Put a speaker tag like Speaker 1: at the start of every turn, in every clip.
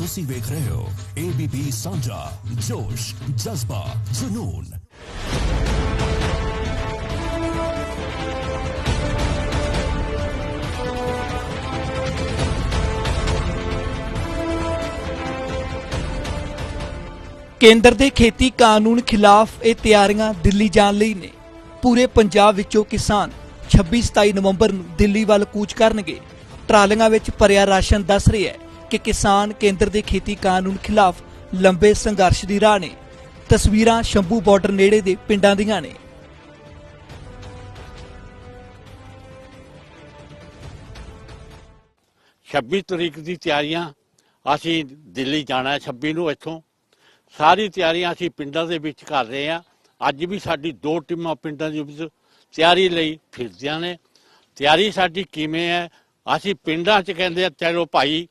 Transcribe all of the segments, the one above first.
Speaker 1: ਤੁਸੀਂ ਵੇਖ ਰਹੇ ਹੋ ABP ਸਾਂਝਾ, ਜੋਸ਼, ਜਜ਼ਬਾ, ਜਨੂਨ।
Speaker 2: ਕੇਂਦਰ ਦੇ ਖੇਤੀ ਕਾਨੂੰਨ ਖਿਲਾਫ ਇਹ ਤਿਆਰੀਆਂ ਦਿੱਲੀ ਜਾਣ ਲਈ ਨੇ। ਪੂਰੇ ਪੰਜਾਬ ਵਿੱਚੋਂ ਕਿਸਾਨ 26-27 ਨਵੰਬਰ ਨੂੰ ਦਿੱਲੀ ਵੱਲ ਕੂਚ ਕਰਨਗੇ। ਟਰਾਲੀਆਂ ਵਿੱਚ ਭਰਿਆ ਰਾਸ਼ਨ ਦੱਸ ਰਿਹਾ ਹੈ। ਕਿ ਕਿਸਾਨ ਕੇਂਦਰ ਦੇ ਖੇਤੀ ਕਾਨੂੰਨ ਖਿਲਾਫ ਲੰਬੇ ਸੰਘਰਸ਼ ਦੀ ਰਾਹ ਨੇ। ਤਸਵੀਰਾਂ ਸ਼ੰਭੂ ਬਾਰਡਰ ਨੇੜੇ ਦੇ ਪਿੰਡਾਂ ਦੀਆਂ ਨੇ।
Speaker 3: 26 ਤਰੀਕ ਦੀ ਤਿਆਰੀਆਂ ਅਸੀਂ ਦਿੱਲੀ ਜਾਣਾ ਹੈ 26 ਨੂੰ ਇੱਥੋਂ। ਸਾਰੀ ਤਿਆਰੀਆਂ ਅਸੀਂ ਪਿੰਡਾਂ ਦੇ ਵਿੱਚ ਕਰ ਰਹੇ ਹਾਂ। ਅੱਜ ਵੀ ਸਾਡੀ ਦੋ ਟੀਮਾਂ ਪਿੰਡਾਂ ਦੇ ਵਿੱਚ ਤਿਆਰੀ ਲਈ ਫਿਰਦੀਆਂ ਨੇ। ਤਿਆਰੀ ਸਾਡੀ ਕਿਵੇਂ ਹੈ? ਅਸੀਂ ਪਿੰਡਾਂ 'ਚ ਕਹਿੰਦੇ ਆ, ਚਲੋ ਭਾਈ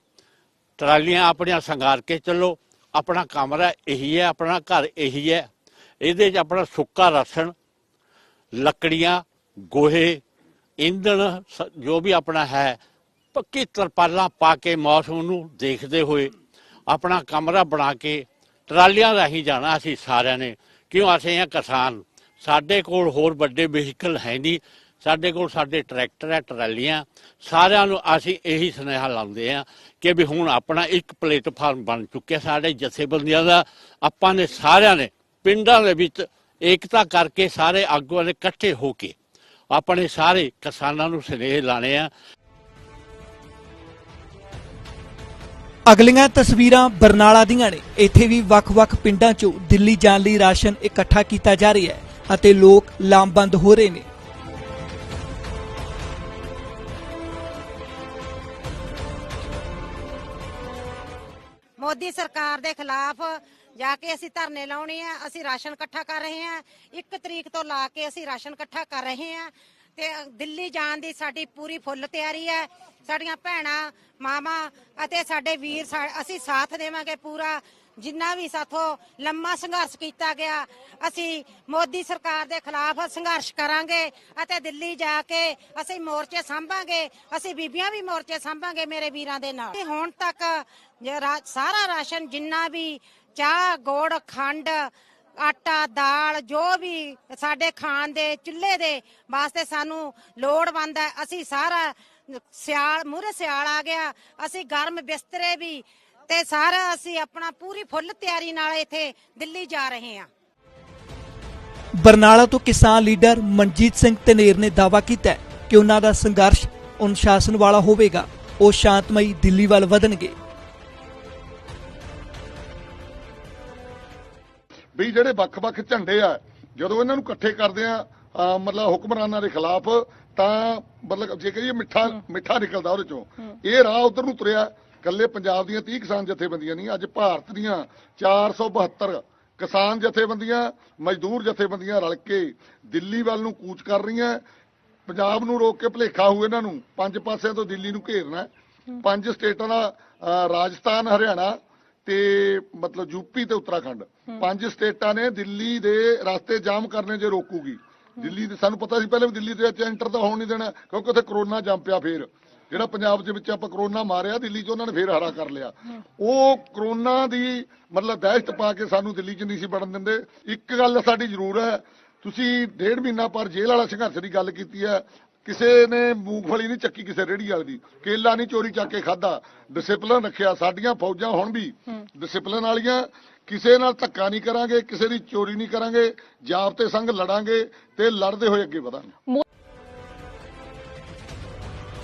Speaker 3: ਟਰਾਲੀਆਂ ਆਪਣੀਆਂ ਸੰਗਾਰ ਕੇ ਚੱਲੋ, ਆਪਣਾ ਕਮਰਾ ਇਹੀ ਹੈ, ਆਪਣਾ ਘਰ ਇਹੀ ਹੈ। ਇਹਦੇ 'ਚ ਆਪਣਾ ਸੁੱਕਾ ਰਾਸ਼ਨ, ਲੱਕੜੀਆਂ, ਗੋਹੇ, ਇੰਧਣ ਸ- ਜੋ ਵੀ ਆਪਣਾ ਹੈ, ਪੱਕੀ ਤਰਪਾਲਾਂ ਪਾ ਕੇ ਮੌਸਮ ਨੂੰ ਦੇਖਦੇ ਹੋਏ ਆਪਣਾ ਕਮਰਾ ਬਣਾ ਕੇ ਟਰਾਲੀਆਂ ਰਾਹੀਂ ਜਾਣਾ ਅਸੀਂ ਸਾਰਿਆਂ ਨੇ। ਕਿਉਂ? ਅਸੀਂ ਆ ਕਿਸਾਨ। ਸਾਡੇ ਕੋਲ ਹੋਰ ਵੱਡੇ ਵਹੀਕਲ ਹੈ ਨਹੀਂ। ਸਾਡੇ ਕੋਲ ਸਾਡੇ ਟਰੈਕਟਰ ਹੈ ਟਰਾਲੀਆਂ। ਸਾਰਿਆਂ ਨੂੰ ਅਸੀਂ ਇਹੀ ਸੁਨੇਹਾ ਲਾਉਂਦੇ ਆ ਕਿ ਵੀ ਹੁਣ ਆਪਣਾ ਇੱਕ ਪਲੇਟਫਾਰਮ ਬਣ ਚੁੱਕਿਆ ਸਾਡੇ ਜਥੇਬੰਦੀਆਂ ਦਾ। ਆਪਾਂ ਨੇ ਸਾਰਿਆਂ ਨੇ, ਪਿੰਡਾਂ ਦੇ ਵਿੱਚ ਏਕਤਾ ਕਰਕੇ ਸਾਰੇ ਆਗੂਆਂ ਨੇ ਇਕੱਠੇ ਹੋ ਕੇ ਆਪਣੇ ਸਾਰੇ ਕਿਸਾਨਾਂ ਨੂੰ ਸੁਨੇਹੇ ਲਾਣੇ ਆ।
Speaker 2: ਅਗਲੀਆਂ ਤਸਵੀਰਾਂ ਬਰਨਾਲਾ ਦੀਆਂ ਨੇ। ਇੱਥੇ ਵੀ ਵੱਖ-ਵੱਖ ਪਿੰਡਾਂ 'ਚੋਂ ਦਿੱਲੀ ਜਾਣ ਲਈ ਰਾਸ਼ਨ ਇਕੱਠਾ ਕੀਤਾ ਜਾ ਰਿਹਾ ਹੈ ਅਤੇ ਲੋਕ ਲਾਮਬੰਦ ਹੋ ਰਹੇ ਨੇ।
Speaker 4: ਮੋਦੀ ਸਰਕਾਰ ਦੇ ਖਿਲਾਫ ਜਾ ਕੇ ਅਸੀਂ ਧਰਨੇ ਲਾਉਣੇ ਆ, ਅਸੀਂ ਰਾਸ਼ਨ ਇਕੱਠਾ ਕਰ ਰਹੇ ਆ। ਇੱਕ ਤਰੀਕ ਤੋਂ ਲਾ ਕੇ ਅਸੀਂ ਰਾਸ਼ਨ ਇਕੱਠਾ ਕਰ ਰਹੇ ਆ। ਤੇ ਦਿੱਲੀ ਜਾਣ ਦੀ ਸਾਡੀ ਪੂਰੀ ਫੁੱਲ ਤਿਆਰੀ ਹੈ। ਸਾਡੀਆਂ ਭੈਣਾਂ, ਮਾਵਾਂ ਅਤੇ ਸਾਡੇ ਵੀਰ ਸਾ- ਅਸੀਂ ਸਾਥ ਦੇਵਾਂਗੇ ਪੂਰਾ। ਜਿੰਨਾ ਵੀ ਸਾਥੋਂ ਲੰਮਾ ਸੰਘਰਸ਼ ਕੀਤਾ ਗਿਆ, ਅਸੀਂ ਮੋਦੀ ਸਰਕਾਰ ਦੇ ਖਿਲਾਫ ਸੰਘਰਸ਼ ਕਰਾਂਗੇ ਅਤੇ ਦਿੱਲੀ ਜਾ ਕੇ ਅਸੀਂ ਮੋਰਚੇ ਸੰਭਾਂਗੇ, ਅਸੀਂ ਬੀਬੀਆਂ ਵੀ ਮੋਰਚੇ ਸੰਭਾਂਗੇ ਮੇਰੇ ਵੀਰਾਂ ਦੇ ਨਾਲ। ਹੁਣ ਤੱਕ ਸਾਰਾ ਰਾਸ਼ਨ ਜਿੰਨਾ ਵੀ ਚਾਹ, ਗੋੜ, ਖੰਡ, ਆਟਾ, ਦਾਲ, ਜੋ ਵੀ ਸਾਡੇ ਖਾਣ ਦੇ, ਚੁੱਲ੍ਹੇ ਦੇ ਵਾਸਤੇ ਸਾਨੂੰ ਲੋੜਵੰਦ ਹੈ, ਅਸੀਂ ਸਾਰਾ ਸਿਆਲ ਮੂਰੇ ਸਿਆਲ ਆ ਗਿਆ, ਅਸੀਂ ਗਰਮ ਬਿਸਤਰੇ ਵੀ ਤੇ ਸਾਰਾ ਅਸੀਂ ਆਪਣਾ ਪੂਰੀ ਫੁੱਲ ਤਿਆਰੀ ਨਾਲ ਇੱਥੇ ਦਿੱਲੀ ਜਾ ਰਹੇ ਹਾਂ।
Speaker 2: ਬਰਨਾਲਾ ਤੋਂ ਕਿਸਾਨ ਲੀਡਰ ਮਨਜੀਤ ਸਿੰਘ ਤਨੇਰ ਨੇ ਦਾਅਵਾ ਕੀਤਾ ਹੈ ਕਿ ਉਹਨਾਂ ਦਾ ਸੰਘਰਸ਼ ਅਨੁਸ਼ਾਸਨ ਵਾਲਾ ਹੋਵੇਗਾ। ਉਹ ਸ਼ਾਂਤਮਈ ਦਿੱਲੀ ਵੱਲ ਵਧਣਗੇ।
Speaker 5: ਵੀ ਜਿਹੜੇ ਵੱਖ-ਵੱਖ ਝੰਡੇ ਆ ਜਦੋਂ ਇਹਨਾਂ ਨੂੰ ਇਕੱਠੇ ਕਰਦੇ ਆ ਮਤਲਬ ਹੁਕਮਰਾਨਾਂ ਦੇ ਖਿਲਾਫ ਤਾਂ ਮਤਲਬ ਜੇ ਕਹੀਏ ਮਿੱਠਾ ਮਿੱਠਾ ਨਿਕਲਦਾ ਉਹਦੇ ਚੋਂ। ਇਹ ਰਾਹ ਉਧਰ ਨੂੰ ਤੁਰਿਆ। ਕੱਲੇ ਪੰਜਾਬ ਦੀਆਂ 30 ਕਿਸਾਨ ਜਥੇਬੰਦੀਆਂ ਨਹੀਂ, ਅੱਜ ਭਾਰਤ ਦੀਆਂ 472 ਕਿਸਾਨ ਜਥੇਬੰਦੀਆਂ, ਮਜ਼ਦੂਰ ਜਥੇਬੰਦੀਆਂ ਰਲ ਕੇ ਦਿੱਲੀ ਵੱਲ ਨੂੰ ਕੂਚ ਕਰ ਰਹੀਆਂ। ਪੰਜਾਬ ਨੂੰ ਰੋਕ ਕੇ ਭਲੇਖਾ ਹੋਊ ਇਹਨਾਂ ਨੂੰ, ਪੰਜ ਪਾਸਿਆਂ ਤੋਂ ਦਿੱਲੀ ਨੂੰ ਘੇਰਨਾ ਪੰਜ ਸਟੇਟਾਂ ਦਾ ਰਾਜਸਥਾਨ, ਹਰਿਆਣਾ ਤੇ ਮਤਲਬ ਯੂਪੀ ਤੇ ਉੱਤਰਾਖੰਡ। ਪੰਜ ਸਟੇਟਾਂ ਨੇ ਦਿੱਲੀ ਦੇ ਰਸਤੇ ਜਾਮ ਕਰਨੇ ਜੇ ਰੋਕੂਗੀ। ਦਿੱਲੀ ਦੇ, ਸਾਨੂੰ ਪਤਾ ਸੀ ਪਹਿਲੇ ਵੀ ਦਿੱਲੀ ਦੇ ਵਿੱਚ ਐਂਟਰ ਤਾਂ ਹੋਣ ਨਹੀਂ ਦੇਣਾ, ਕਿਉਂਕਿ ਉੱਥੇ ਕਰੋਨਾ ਜੰਮ ਪਿਆ ਫੇਰ। ਜਿਹੜਾ ਪੰਜਾਬ ਦੇ ਵਿੱਚ ਆਪਾਂ ਕਰੋਨਾ ਮਾਰਿਆ, ਦਿੱਲੀ 'ਚ ਉਹਨਾਂ ਨੇ ਫੇਰ ਹਰਾ ਕਰ ਲਿਆ। ਉਹ ਕਰੋਨਾ ਦੀ ਮਤਲਬ ਦਹਿਸ਼ਤ ਪਾ ਕੇ ਸਾਨੂੰ ਦਿੱਲੀ 'ਚ ਨਹੀਂ ਸੀ ਵੜਨ ਦਿੰਦੇ। ਇੱਕ ਗੱਲ ਸਾਡੀ ਜ਼ਰੂਰ ਹੈ, ਤੁਸੀਂ ਡੇਢ ਮਹੀਨਾ ਪਰ ਜੇਲ੍ਹ ਵਾਲਾ ਸੰਘਰਸ਼ ਦੀ ਗੱਲ ਕੀਤੀ ਹੈ, ਕਿਸੇ ਨੇ ਮੂੰਗਫਲੀ ਨਹੀਂ ਚੱਕੀ ਕਿਸੇ ਰੇੜੀ ਵਾਲੀ ਦੀ। ਕੇਲਾ ਨਹੀਂ ਚੋਰੀ ਚੱਕ ਕੇ ਖਾਦਾ ਡਿਸਪਲਨ ਰੱਖਿਆ, ਸਾਡੀਆਂ ਫੌਜਾਂ ਹੁਣ ਵੀ ਡਿਸਪਲਿਨ ਵਾਲੀਆਂ। ਕਿਸੇ ਨਾਲ ਧੱਕਾ ਨਹੀਂ ਕਰਾਂਗੇ, ਕਿਸੇ ਦੀ ਚੋਰੀ ਨਹੀਂ ਕਰਾਂਗੇ ਜਾਬਤੇ ਸੰਗ ਲੜਾਂਗੇ ਤੇ ਲੜਦੇ ਹੋਏ ਅੱਗੇ ਵਧਾਂਗੇ।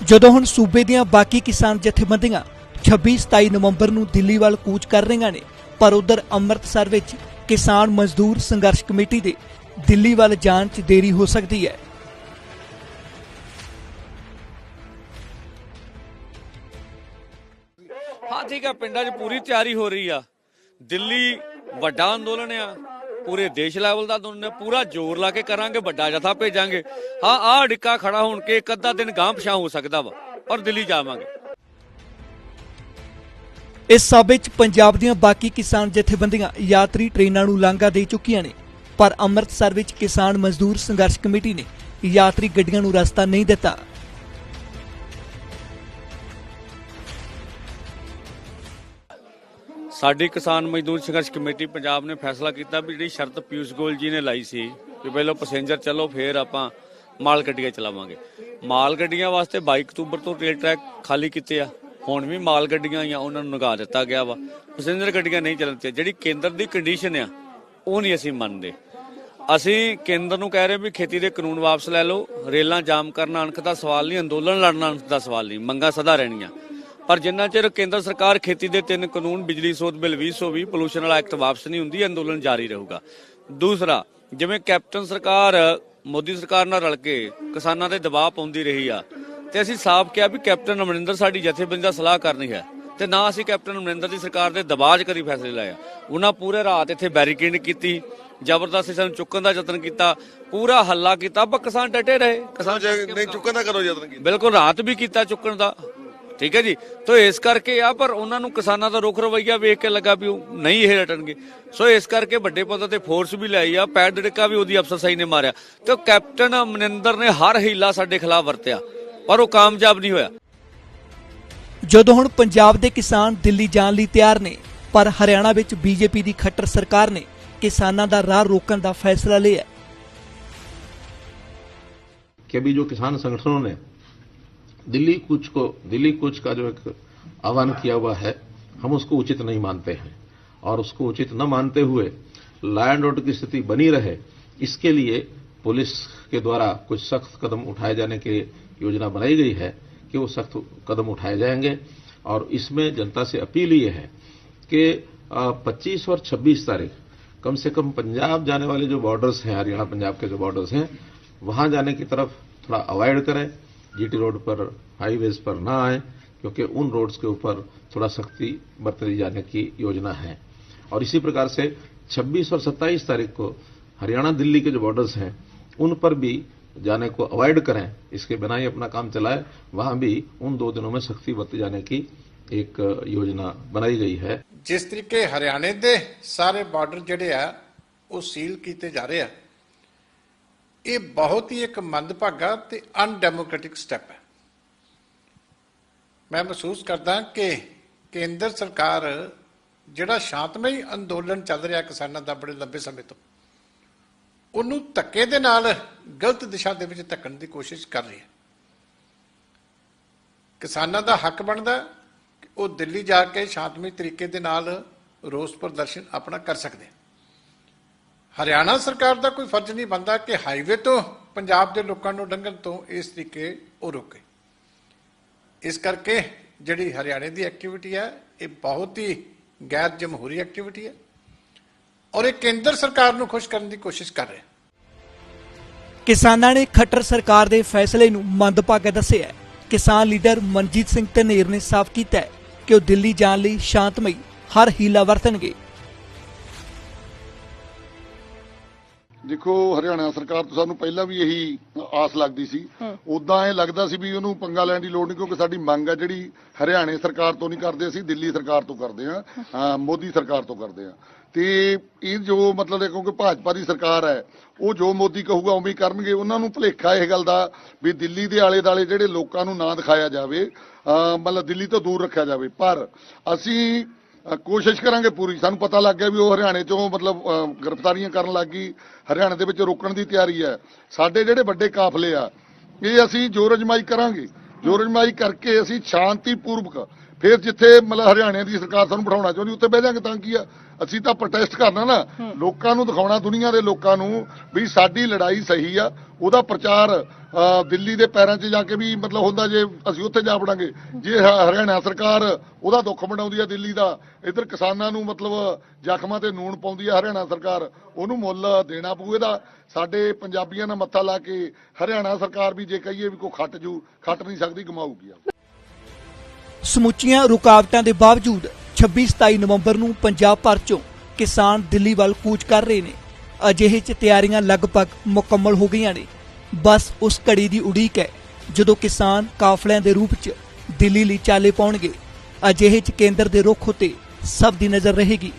Speaker 2: ਜਦੋਂ ਹੁਣ ਸੂਬੇ ਦੀਆਂ ਬਾਕੀ ਕਿਸਾਨ ਜਥੇਬੰਦੀਆਂ 26-27 ਨਵੰਬਰ ਨੂੰ ਦਿੱਲੀ ਵੱਲ ਕੂਚ ਕਰ ਰਹੀਆਂ ਨੇ, ਪਰ ਉਧਰ ਅੰਮ੍ਰਿਤਸਰ ਵਿੱਚ ਕਿਸਾਨ ਮਜ਼ਦੂਰ ਸੰਘਰਸ਼ ਕਮੇਟੀ ਦੇ ਦਿੱਲੀ ਵੱਲ ਜਾਣ 'ਚ ਦੇਰੀ ਹੋ ਸਕਦੀ ਹੈ।
Speaker 6: ਹਾਂ, ਠੀਕ ਆ, ਪਿੰਡਾਂ 'ਚ ਪੂਰੀ ਤਿਆਰੀ ਹੋ ਰਹੀ ਆ। ਦਿੱਲੀ ਵੱਡਾ ਅੰਦੋਲਨ ਆ। ਪੂਰੇ ਦੇਸ਼ ਲੈਵਲ ਦਾ ਅੰਦੋਲਨ ਪੂਰਾ ਜ਼ੋਰ ਲਾ ਕੇ ਕਰਾਂਗੇ, ਵੱਡਾ ਜਥਾ ਭੇਜਾਂਗੇ। ਹਾਂ, ਆਹ ਡਿੱਕਾ ਖੜਾ ਹੋਣ ਕੇ ਇੱਕ ਅੱਧਾ ਦਿਨ ਗਾਂਹ ਪਛਾਂ ਹੋ ਸਕਦਾ ਵਾ, ਔਰ ਦਿੱਲੀ ਜਾਵਾਂਗੇ।
Speaker 2: ਇਸ ਸਭ ਵਿੱਚ ਪੰਜਾਬ ਦੀਆਂ ਬਾਕੀ ਕਿਸਾਨ ਜਥੇਬੰਦੀਆਂ ਯਾਤਰੀ ਟ੍ਰੇਨਾਂ ਨੂੰ ਲਾਂਘਾ ਦੇ ਚੁੱਕੀਆਂ ਨੇ, ਪਰ ਅੰਮ੍ਰਿਤਸਰ ਵਿੱਚ ਕਿਸਾਨ ਮਜ਼ਦੂਰ ਸੰਘਰਸ਼ ਕਮੇਟੀ ਨੇ ਯਾਤਰੀ ਗੱਡੀਆਂ ਨੂੰ ਰਸਤਾ ਨਹੀਂ ਦਿੱਤਾ।
Speaker 6: ਸਾਡੀ ਕਿਸਾਨ ਮਜ਼ਦੂਰ ਸੰਘਰਸ਼ ਕਮੇਟੀ ਪੰਜਾਬ ਨੇ ਫੈਸਲਾ ਕੀਤਾ ਵੀ ਜਿਹੜੀ ਸ਼ਰਤ ਪਿਊਸ਼ ਗੋਇਲ ਜੀ ਨੇ ਲਾਈ ਸੀ ਵੀ ਪਹਿਲਾਂ ਪੈਸੇਂਜਰ ਚੱਲੋ, ਫਿਰ ਆਪਾਂ ਮਾਲ ਗੱਡੀਆਂ ਚਲਾਵਾਂਗੇ। ਮਾਲ ਗੱਡੀਆਂ ਵਾਸਤੇ 22 ਅਕਤੂਬਰ ਤੋਂ ਰੇਲ ਟਰੈਕ ਖਾਲੀ ਕੀਤੇ ਆ। ਹੁਣ ਵੀ ਮਾਲ ਗੱਡੀਆਂ ਆਈਆਂ, ਉਹਨਾਂ ਨੂੰ ਨਗਾ ਦਿੱਤਾ ਗਿਆ ਵਾ। ਪੈਸੇਂਜਰ ਗੱਡੀਆਂ ਨਹੀਂ ਚੱਲਣ ਤੇ ਜਿਹੜੀ ਕੇਂਦਰ ਦੀ ਕੰਡੀਸ਼ਨ ਆ, ਉਹ ਨਹੀਂ ਅਸੀਂ ਮੰਨਦੇ। ਅਸੀਂ ਕੇਂਦਰ ਨੂੰ ਕਹਿ ਰਹੇ ਵੀ ਖੇਤੀ ਦੇ ਕਾਨੂੰਨ ਵਾਪਸ ਲੈ ਲਓ। ਰੇਲਾਂ ਜਾਮ ਕਰਨਾ ਅਣਖ ਦਾ ਸਵਾਲ ਨਹੀਂ, ਅੰਦੋਲਨ ਲੜਨਾ ਅਣਖ ਦਾ ਸਵਾਲ ਨਹੀਂ। ਮੰਗਾਂ ਸਦਾ ਰਹਿਣੀਆਂ। ਪਰ ਜਿੰਨਾ ਚਿਰ ਕੇਂਦਰ ਸਰਕਾਰ ਖੇਤੀ ਦੇ ਤਿੰਨ ਕਾਨੂੰਨ ਬਿਜਲੀ ਸੋਧ ਬਿੱਲ 2020 ਪੋਲੂਸ਼ਨ ਵਾਲਾ ਐਕਟ ਵਾਪਸ ਨਹੀਂ ਹੁੰਦੀ ਅੰਦੋਲਨ ਜਾਰੀ ਰਹੂਗਾ। ਦੂਸਰਾ ਜਿਵੇਂ ਕੈਪਟਨ ਸਰਕਾਰ ਮੋਦੀ ਸਰਕਾਰ ਨਾਲ ਰਲ ਕੇ ਕਿਸਾਨਾਂ ਤੇ ਦਬਾਅ ਪਾਉਂਦੀ ਰਹੀ ਆ ਤੇ ਅਸੀਂ ਸਾਫ਼ ਕਿਹਾ ਵੀ ਕੈਪਟਨ ਅਮਰਿੰਦਰ ਸਾਡੀ ਜਥੇਬੰਦੀ ਦਾ ਸਲਾਹ ਕਰਨੀ ਹੈ ਤੇ ਨਾ ਅਸੀਂ ਕੈਪਟਨ ਅਮਰਿੰਦਰ ਦੀ ਸਰਕਾਰ ਦੇ ਦਬਾਅ 'ਚ ਕਦੀ ਫੈਸਲੇ ਲਏ ਆ। ਉਹਨਾਂ ਪੂਰੇ ਰਾਤ ਇੱਥੇ ਬੈਰੀਕੇਡ ਕੀਤੀ ਜ਼ਬਰਦਸਤੀ ਸਾਨੂੰ ਚੁੱਕਣ ਦਾ ਯਤਨ ਕੀਤਾ ਪੂਰਾ ਹੱਲਾ ਕੀਤਾ ਪਰ ਕਿਸਾਨ ਡਟੇ ਰਹੇ। ਕਿਸਾਨ
Speaker 7: ਨਹੀਂ ਚੁੱਕਣ ਦਾ ਕਰੋ ਯਤਨ ਕੀਤਾ?
Speaker 6: ਬਿਲਕੁਲ ਰਾਤ ਵੀ ਕੀਤਾ ਚੁੱਕਣ ਦਾ। ਠੀਕ ਹੈ ਜੀ? ਤਾਂ ਇਸ ਕਰਕੇ ਆ ਪਰ ਉਹਨਾਂ ਨੂੰ ਕਿਸਾਨਾਂ ਦਾ ਰੁਖ ਰਵਈਆ ਵੇਖ ਕੇ ਲੱਗਾ ਵੀ ਨਹੀਂ ਇਹ ਹਟਣਗੇ। ਸੋ ਇਸ ਕਰਕੇ ਵੱਡੇ ਪੱਧਰ ਤੇ ਫੋਰਸ ਵੀ ਲਾਈ ਆ ਪੈਰ ਡੜਕਾ ਵੀ ਉਹਦੀ ਅਫਸਰ ਸਾਈ ਨੇ ਮਾਰਿਆ। ਤੇ ਕੈਪਟਨ ਮਨਿੰਦਰ ਨੇ ਹਰ ਹੀਲਾ ਸਾਡੇ ਖਿਲਾਫ ਵਰਤਿਆ ਪਰ ਉਹ ਕਾਮਯਾਬ ਨਹੀਂ ਹੋਇਆ।
Speaker 2: ਜਦੋਂ ਹੁਣ ਪੰਜਾਬ ਦੇ ਕਿਸਾਨ ਦਿੱਲੀ ਜਾਣ ਲਈ ਤਿਆਰ ਨੇ ਪਰ ਹਰਿਆਣਾ ਵਿੱਚ ਬੀਜੇਪੀ ਦੀ ਖੱਟਰ ਸਰਕਾਰ ਨੇ ਕਿਸਾਨਾਂ ਦਾ ਰਾਹ ਰੋਕਣ ਦਾ ਫੈਸਲਾ ਲਿਆ।
Speaker 8: ਕਿ ਅਭੀ ਜੋ ਕਿਸਾਨ ਸੰਗਠਨੋਂ ਨੇ दिल्ली कूच को, दिल्ली कूच का जो एक आह्वान किया हुआ है, हम उसको उचित नहीं मानते हैं। और उसको उचित न मानते हुए लॉ रोड की स्थिति बनी रहे, इसके लिए पुलिस के द्वारा कुछ सख्त कदम उठाए जाने की योजना बनाई गई है कि वो सख्त कदम उठाए जाएँगे। और इसमें जनता से अपील ये है कि पच्चीस और 26 तारीख, कम से कम पंजाब जाने वाले जो बॉर्डर्स हैं, हरियाणा, पंजाब के जो बॉर्डर्स हैं, वहाँ जाने की तरफ़ थोड़ा अवॉइड करें। जीटी रोड पर हाईवेज पर ना आए क्योंकि उन रोड्स के ऊपर थोड़ा सख्ती बरती जाने की योजना है और इसी प्रकार से 26 और 27 तारीख को हरियाणा दिल्ली के जो बॉर्डर्स हैं उन पर भी जाने को अवॉइड करें इसके बिना ही अपना काम चलाए वहां भी उन दो दिनों में सख्ती बरती जाने की एक योजना बनाई गई है
Speaker 9: ਜਿਸ ਤਰੀਕੇ ਹਰਿਆਣੇ ਦੇ ਸਾਰੇ ਬਾਰਡਰ ਜਿਹੜੇ ਆ ਉਹ ਸੀਲ ਕੀਤੇ ਜਾ ਰਹੇ ਆ ਇਹ ਬਹੁਤ ਹੀ ਇੱਕ ਮੰਦਭਾਗਾ ਤੇ ਅਨਡੈਮੋਕ੍ਰੈਟਿਕ ਸਟੈਪ ਹੈ। ਮੈਂ ਮਹਿਸੂਸ ਕਰਦਾ ਕਿ ਕੇਂਦਰ ਸਰਕਾਰ ਜਿਹੜਾ ਸ਼ਾਂਤਮਈ ਅੰਦੋਲਨ ਚੱਲ ਰਿਹਾ ਕਿਸਾਨਾਂ ਦਾ ਬੜੇ ਲੰਬੇ ਸਮੇਂ ਤੋਂ, ਉਹਨੂੰ ਧੱਕੇ ਦੇ ਨਾਲ ਗਲਤ ਦਿਸ਼ਾ ਦੇ ਵਿੱਚ ਧੱਕਣ ਦੀ ਕੋਸ਼ਿਸ਼ ਕਰ ਰਹੀ ਹੈ। ਕਿਸਾਨਾਂ ਦਾ ਹੱਕ ਬਣਦਾ ਕਿ ਉਹ ਦਿੱਲੀ ਜਾ ਕੇ ਸ਼ਾਂਤਮਈ ਤਰੀਕੇ ਦੇ ਨਾਲ ਰੋਸ ਪ੍ਰਦਰਸ਼ਨ ਆਪਣਾ ਕਰ ਸਕਦੇ ਹਰਿਆਣਾ ਸਰਕਾਰ ਦਾ ਕੋਈ ਫਰਜ਼ ਨਹੀਂ ਬਣਦਾ ਕਿ ਹਾਈਵੇ ਤੋਂ ਪੰਜਾਬ ਦੇ ਲੋਕਾਂ ਨੂੰ ਲੰਘਣ ਤੋਂ ਇਸ ਤਰੀਕੇ ਉਹ ਰੋਕੇ। ਇਸ ਕਰਕੇ ਜਿਹੜੀ ਹਰਿਆਣੇ ਦੀ ਐਕਟੀਵਿਟੀ ਹੈ, ਇਹ ਬਹੁਤ ਹੀ ਗੈਰ ਜਮਹੂਰੀ ਐਕਟੀਵਿਟੀ ਹੈ ਔਰ ਇਹ ਕੇਂਦਰ ਸਰਕਾਰ ਨੂੰ ਖੁਸ਼ ਕਰਨ ਦੀ ਕੋਸ਼ਿਸ਼ ਕਰ ਰਿਹਾ
Speaker 2: ਕਿਸਾਨਾਂ ਨੇ ਖੱਟਰ ਸਰਕਾਰ ਦੇ ਫੈਸਲੇ ਨੂੰ ਮੰਦਭਾਗਾ ਦੱਸਿਆ ਹੈ। ਕਿਸਾਨ ਲੀਡਰ ਮਨਜੀਤ ਸਿੰਘ ਧਨੇਰ ਨੇ ਸਾਫ਼ ਕੀਤਾ ਹੈ ਕਿ ਉਹ ਦਿੱਲੀ ਜਾਣ ਲਈ ਸ਼ਾਂਤਮਈ ਹਰ ਹੀਲਾ ਵਰਤਣਗੇ।
Speaker 5: ਦੇਖੋ ਹਰਿਆਣਾ ਸਰਕਾਰ ਤੋਂ ਸਾਨੂੰ ਪਹਿਲਾਂ ਵੀ ਇਹੀ ਆਸ ਲੱਗਦੀ ਸੀ। ਉਦਾਂ ਇਹ ਲੱਗਦਾ ਸੀ ਵੀ ਉਹਨੂੰ ਪੰਗਾ ਲੈਣ ਦੀ ਲੋੜ ਨਹੀਂ ਕਿਉਂਕਿ ਸਾਡੀ ਮੰਗ ਹੈ ਜਿਹੜੀ ਹਰਿਆਣੇ ਸਰਕਾਰ ਤੋਂ ਨਹੀਂ ਕਰਦੇ ਅਸੀਂ ਦਿੱਲੀ ਸਰਕਾਰ ਤੋਂ ਕਰਦੇ ਆ ਮੋਦੀ ਸਰਕਾਰ ਤੋਂ ਕਰਦੇ ਆ ਤੇ ਇਹ ਜੋ ਮਤਲਬ ਹੈ ਕਿਉਂਕਿ ਭਾਜਪਾ ਦੀ ਸਰਕਾਰ ਹੈ ਉਹ ਜੋ ਮੋਦੀ ਕਹੂਗਾ ਉਵੇਂ ਹੀ ਕਰਨਗੇ। ਉਹਨਾਂ ਨੂੰ ਭੁਲੇਖਾ ਇਹ ਗੱਲ ਦਾ ਵੀ ਦਿੱਲੀ ਦੇ ਆਲੇ ਦਾਲੇ ਜਿਹੜੇ ਲੋਕਾਂ ਨੂੰ ਨਾ ਦਿਖਾਇਆ ਜਾਵੇ ਮਤਲਬ ਦਿੱਲੀ ਤੋਂ ਦੂਰ ਰੱਖਿਆ ਜਾਵੇ। ਪਰ ਅਸੀਂ ਕੋਸ਼ਿਸ਼ ਕਰਾਂਗੇ ਪੂਰੀ। ਸਾਨੂੰ ਪਤਾ ਲੱਗ ਗਿਆ ਵੀ ਉਹ ਹਰਿਆਣੇ ਚੋਂ, ਮਤਲਬ ਗ੍ਰਿਫਤਾਰੀਆਂ ਕਰਨ ਲੱਗ ਗਈ। ਹਰਿਆਣੇ ਦੇ ਵਿੱਚ ਰੋਕਣ ਦੀ ਤਿਆਰੀ ਹੈ। ਸਾਡੇ ਜਿਹੜੇ ਵੱਡੇ ਕਾਫਲੇ ਆ, ਇਹ ਅਸੀਂ ਜੋਰ ਅਜਮਾਈ ਕਰਾਂਗੇ ਜੋਰ ਅਜਮਾਈ ਕਰਕੇ ਅਸੀਂ ਸ਼ਾਂਤੀਪੂਰਵਕ ਫਿਰ ਜਿੱਥੇ ਮਤਲਬ ਹਰਿਆਣੇ ਦੀ ਸਰਕਾਰ ਸਾਨੂੰ ਬਿਠਾਉਣਾ ਚਾਹੁੰਦੀ ਉੱਥੇ ਬਹਿ ਜਾਾਂਗੇ ਤਾਂ ਕੀ ਆ? ਅਸੀਂ ਤਾਂ ਪ੍ਰੋਟੈਸਟ ਕਰਨਾ ਨਾ। ਲੋਕਾਂ ਨੂੰ ਦਿਖਾਉਣਾ ਦੁਨੀਆ ਦੇ ਲੋਕਾਂ ਨੂੰ ਵੀ ਸਾਡੀ ਲੜਾਈ ਸਹੀ ਆ। ਉਹਦਾ ਪ੍ਰਚਾਰ ਦਿੱਲੀ ਦੇ ਪੈਰਾਂ 'ਚ ਜਾ ਕੇ ਵੀ ਮਤਲਬ ਹੁੰਦਾ ਜੇ ਅਸੀਂ ਉੱਥੇ ਜਾ ਵੜਾਂਗੇ। ਜੇ ਹਰਿਆਣਾ ਸਰਕਾਰ ਉਹਦਾ ਦੁੱਖ ਮਨਾਉਂਦੀ ਆ ਦਿੱਲੀ ਦਾ ਇਧਰ ਕਿਸਾਨਾਂ ਨੂੰ ਮਤਲਬ ਜ਼ਖਮਾਂ ਤੇ ਨੂਣ ਪਾਉਂਦੀ ਆ ਹਰਿਆਣਾ ਸਰਕਾਰ ਉਹਨੂੰ ਮੁੱਲ ਦੇਣਾ ਪਊ ਇਹਦਾ। ਸਾਡੇ ਪੰਜਾਬੀਆਂ ਨਾਲ ਮੱਥਾ ਲਾ ਕੇ ਹਰਿਆਣਾ ਸਰਕਾਰ ਵੀ ਜੇ ਕਹੀਏ ਵੀ ਕੋਈ ਖੱਟ ਜੂ ਖੱਟ ਨਹੀਂ ਸਕਦੀ ਗਮਾਊਗੀ ਆ।
Speaker 2: ਸਮੁੱਚੀਆਂ ਰੁਕਾਵਟਾਂ ਦੇ ਬਾਵਜੂਦ 26-27 ਨਵੰਬਰ ਨੂੰ ਪੰਜਾਬ ਭਰ ਚੋਂ ਕਿਸਾਨ ਦਿੱਲੀ ਵੱਲ ਕੂਚ ਕਰ ਰਹੇ ਨੇ। ਅਜਿਹੇ ਚ ਤਿਆਰੀਆਂ ਲਗਭਗ ਮੁਕੰਮਲ ਹੋ ਗਈਆਂ ਨੇ। ਬਸ ਉਸ ਘੜੀ ਦੀ ਉਡੀਕ ਹੈ, ਜਦੋਂ ਕਿਸਾਨ ਕਾਫਲਿਆਂ ਦੇ ਰੂਪ ਚ ਦਿੱਲੀ ਲਈ ਚਾਲੇ ਪਾਉਣਗੇ। ਅਜਿਹੇ ਚ ਕੇਂਦਰ ਦੇ ਰੁਖ ਉਤੇ ਸਭ ਦੀ ਨਜ਼ਰ ਰਹੇਗੀ।